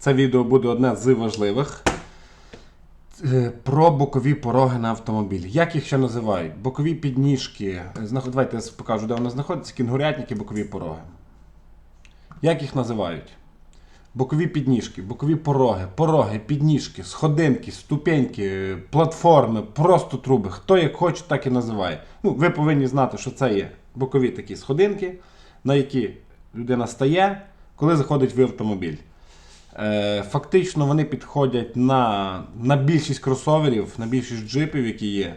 Це відео буде одне з важливих. Е, Про бокові пороги на автомобілі. Як їх ще називають? Бокові підніжки. Давайте я покажу, де вони знаходяться. Кінгурятники, бокові пороги. Як їх називають? Бокові підніжки, бокові пороги, пороги, підніжки, сходинки, ступеньки, платформи, просто труби. Хто як хоче, так і називає. Ну, ви повинні знати, що це є бокові такі сходинки, на які людина стає, коли заходить в автомобіль. Е, Фактично вони підходять на, на більшість кросоверів, на більшість джипів, які є,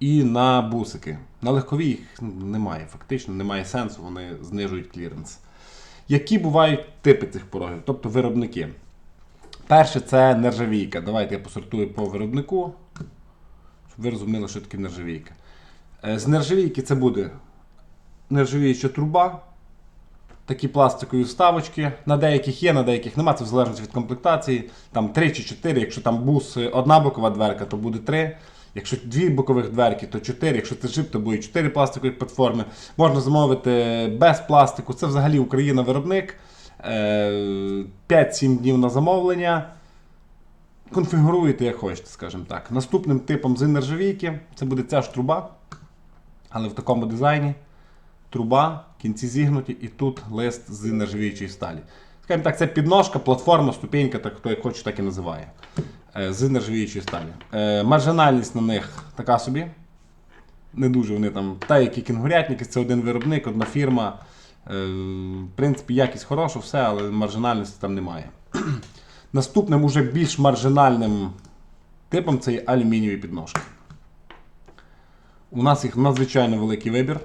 і на бусики. На легкові їх немає, фактично, немає сенсу, вони знижують кліренс. Які бувають типи цих порогів, тобто виробники. Перше це нержавійка. Давайте я посортую по виробнику, щоб ви розуміли, що таке нержавійка. Е, З нержавійки це буде нержавіюча труба, такі пластикові вставочки. На деяких є, на деяких нема, це в залежності від комплектації. Там 3 чи 4, якщо там бус е, одна бокова дверка, то буде 3. Якщо дві бокових дверки, то 4. Якщо це джип, то буде 4 пластикові платформи. Можна замовити без пластику. Це взагалі Україна виробник. Е, 5-7 днів на замовлення. Конфігуруєте, як хочете, скажімо так. Наступним типом з нержавійки це буде ця ж труба, але в такому дизайні труба, кінці зігнуті, і тут лист з нержавіючої сталі. Скажімо так, це підножка, платформа, ступенька, так хто як хоче, так і називає. Е, З нержавіючої сталі. Е, Маржинальність на них така собі. Не дуже вони там. Та, які кінгурятники, це один виробник, одна фірма. Е, В принципі, якість хороша, все, але маржинальності там немає. Наступним уже більш маржинальним типом це є алюмінієві підножки. У нас їх надзвичайно великий вибір.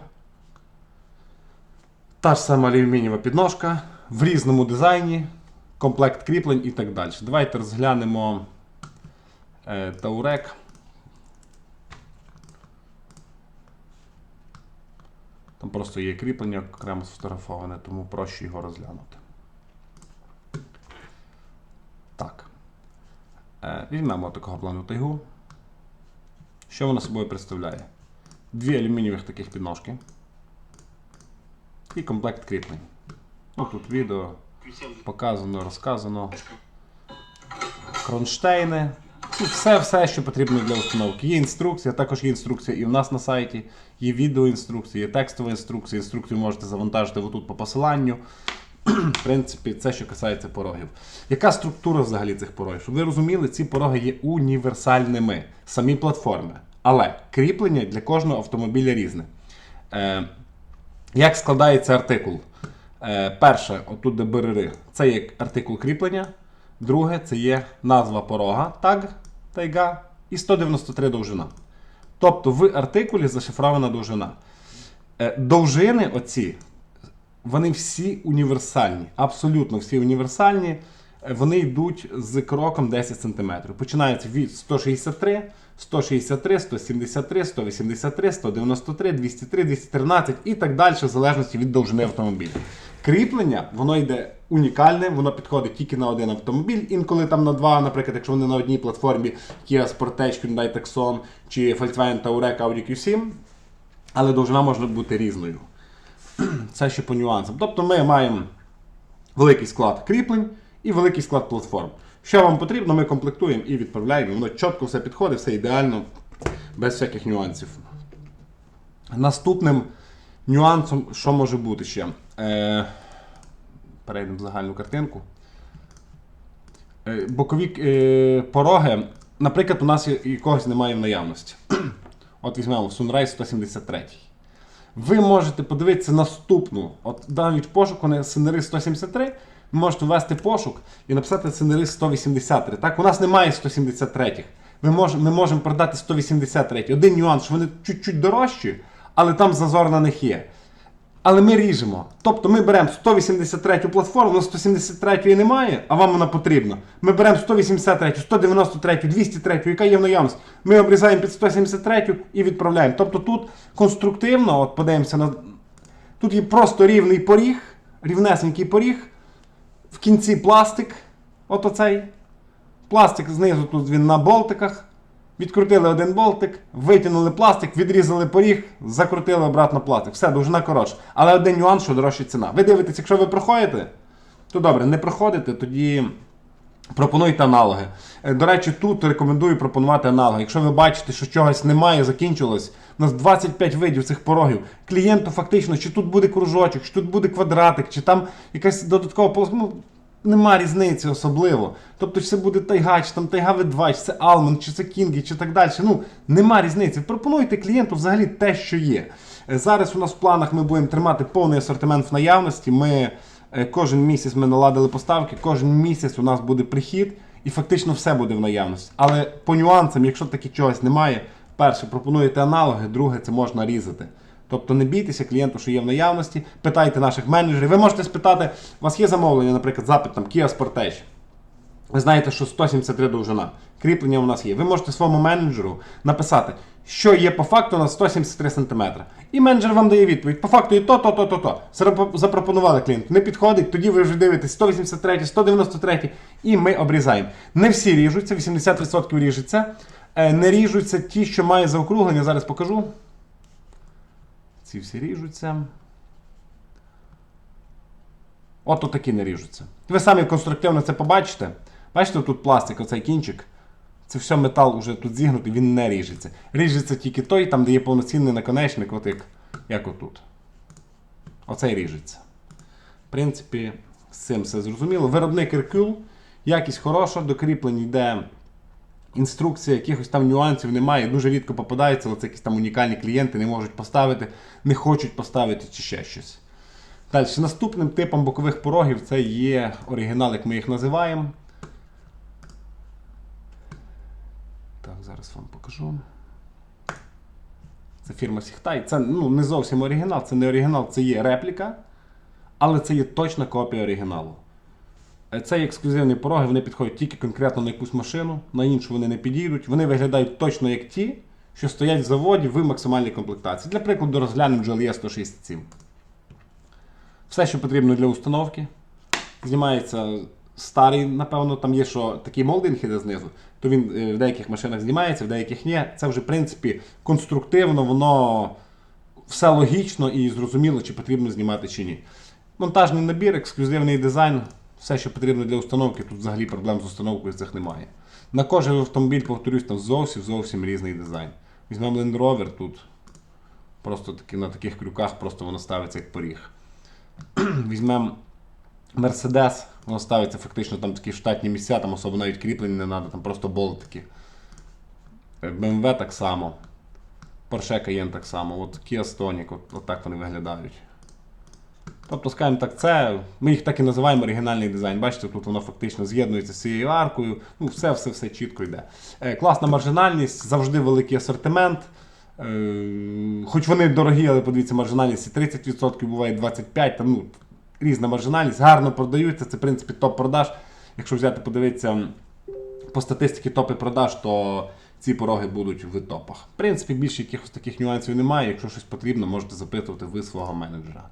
Та ж сама алюмінієва підножка в різному дизайні, комплект кріплень і так далі. Давайте розглянемо е, Таурек. Там просто є кріплення окремо сфотографоване, тому проще його розглянути. Так. Е, візьмемо такого плану тайгу. Що вона собою представляє? Дві алюмінієвих таких підножки. І комплект кріплень. Ну, тут відео показано, розказано. Кронштейни. Тут все, все, що потрібно для установки. Є інструкція, також є інструкція і в нас на сайті, є відеоінструкція, є текстова інструкція. Інструкцію можете завантажити отут по посиланню. В принципі, це що касається порогів. Яка структура взагалі цих порогів? Щоб ви розуміли, ці пороги є універсальними, самі платформи. Але кріплення для кожного автомобіля різне. Е, як складається артикул? Е, перше, отут де берери, це є артикул кріплення. Друге, це є назва порога, таг, тайга і 193 довжина. Тобто в артикулі зашифрована довжина. Е, довжини оці, вони всі універсальні, абсолютно всі універсальні. Вони йдуть з кроком 10 см. Починаються від 163, 163, 173, 183, 193, 203, 213 і так далі, в залежності від довжини автомобіля. Кріплення, воно йде унікальне, воно підходить тільки на один автомобіль, інколи там на два, наприклад, якщо вони на одній платформі Kia Sportage, Hyundai Tucson чи Volkswagen Touareg Audi Q7, але довжина може бути різною. Це ще по нюансам. Тобто ми маємо великий склад кріплень і великий склад платформ. Що вам потрібно, ми комплектуємо і відправляємо. Воно чітко все підходить, все ідеально, без всяких нюансів. Наступним нюансом, що може бути ще? Е, перейдемо в загальну картинку. Е, бокові е, пороги, наприклад, у нас якогось немає в наявності. От візьмемо Sunrise 173. Ви можете подивитися наступну. От навіть пошуку на сценарист 173. Ви можете ввести пошук і написати сценарист 183. Так, у нас немає 173. Ми, мож, ми можемо продати 183. Один нюанс, що вони чуть-чуть дорожчі, але там зазор на них є. Але ми ріжемо. Тобто ми беремо 183 платформу, але 173 немає, а вам вона потрібна. Ми беремо 183, 193, 203, яка є в наявності. Ми обрізаємо під 173 і відправляємо. Тобто тут конструктивно, от подивимося на. Тут є просто рівний поріг, рівнесенький поріг. В кінці пластик. От оцей. Пластик знизу тут він на болтиках. Відкрутили один болтик, витягнули пластик, відрізали поріг, закрутили обратно пластик. Все, довжина коротша. Але один нюанс, що дорожча ціна. Ви дивитесь, якщо ви проходите, то добре, не проходите, тоді Пропонуйте аналоги. Е, До речі, тут рекомендую пропонувати аналоги. Якщо ви бачите, що чогось немає, закінчилось, у нас 25 видів цих порогів. Клієнту фактично, чи тут буде кружочок, чи тут буде квадратик, чи там якась додаткова. Ну, нема різниці особливо. Тобто, чи це буде тайга, чи там тайга V2, чи це Almond, чи це Кінгі, чи так далі. Ну, нема різниці. Пропонуйте клієнту взагалі те, що є. Е, Зараз у нас в планах ми будемо тримати повний асортимент в наявності. Ми кожен місяць ми наладили поставки, кожен місяць у нас буде прихід, і фактично все буде в наявності. Але по нюансам, якщо таки чогось немає, перше, пропонуєте аналоги, друге, це можна різати. Тобто не бійтеся клієнту, що є в наявності, питайте наших менеджерів. Ви можете спитати, у вас є замовлення, наприклад, запит там Kia Sportage. Ви знаєте, що 173 довжина. Кріплення у нас є. Ви можете своєму менеджеру написати, що є по факту на 173 см. І менеджер вам дає відповідь. По факту є то, то, то, то, то. Запропонували клієнту. Не підходить, тоді ви вже дивитесь 183, 193 і ми обрізаємо. Не всі ріжуться, 80% ріжуться. Е, Не ріжуться ті, що має заокруглення. Зараз покажу. Ці всі ріжуться. От такі не ріжуться. Ви самі конструктивно це побачите. Бачите, тут пластик, оцей кінчик. Це все метал уже тут зігнутий, він не ріжеться. Ріжеться тільки той, там, де є повноцінний наконечник, от як, як отут. Оцей ріжеться. В принципі, з цим все зрозуміло. Виробник Hercule, якість хороша, докріплень йде інструкція, якихось там нюансів немає. Дуже рідко попадається, але це якісь там унікальні клієнти не можуть поставити, не хочуть поставити чи ще щось. Далі, наступним типом бокових порогів це є оригінал, як ми їх називаємо. Так, зараз вам покажу. Це фірма Сіхтай. Це ну, не зовсім оригінал, це не оригінал, це є репліка, але це є точна копія оригіналу. Е, Це є ексклюзивні пороги, вони підходять тільки конкретно на якусь машину, на іншу вони не підійдуть. Вони виглядають точно як ті, що стоять в заводі в максимальній комплектації. Для прикладу, розглянемо GLE 167. Все, що потрібно для установки. Знімається старий, напевно, там є, що такий молдинг іде знизу, то він е, в деяких машинах знімається, в деяких ні. Це вже, в принципі, конструктивно, воно все логічно і зрозуміло, чи потрібно знімати чи ні. Монтажний набір, ексклюзивний дизайн, все, що потрібно для установки, тут взагалі проблем з установкою цих немає. На кожен автомобіль, повторюсь, там зовсім зовсім різний дизайн. Візьмемо Land Rover тут. Просто таки, на таких крюках просто воно ставиться як поріг. Візьмемо Мерседес, воно ставиться фактично там такі штатні місця, там особо навіть кріплення не треба, там просто болтики. BMW так само. Porsche Cayenne так само. От Kia Stonic, от, от так вони виглядають. Тобто, скажімо так, це ми їх так і називаємо оригінальний дизайн. Бачите, тут воно фактично з'єднується з цією аркою. Ну, все, все, все чітко йде. Е, класна маржинальність, завжди великий асортимент. Е, хоч вони дорогі, але подивіться, маржинальність і 30%, буває 25%, там, ну, різна маржинальність, гарно продаються. Це, в принципі, топ-продаж. Якщо взяти, подивитися по статистиці топи продаж, то ці пороги будуть в топах. В принципі, більше якихось таких нюансів немає. Якщо щось потрібно, можете запитувати ви свого менеджера.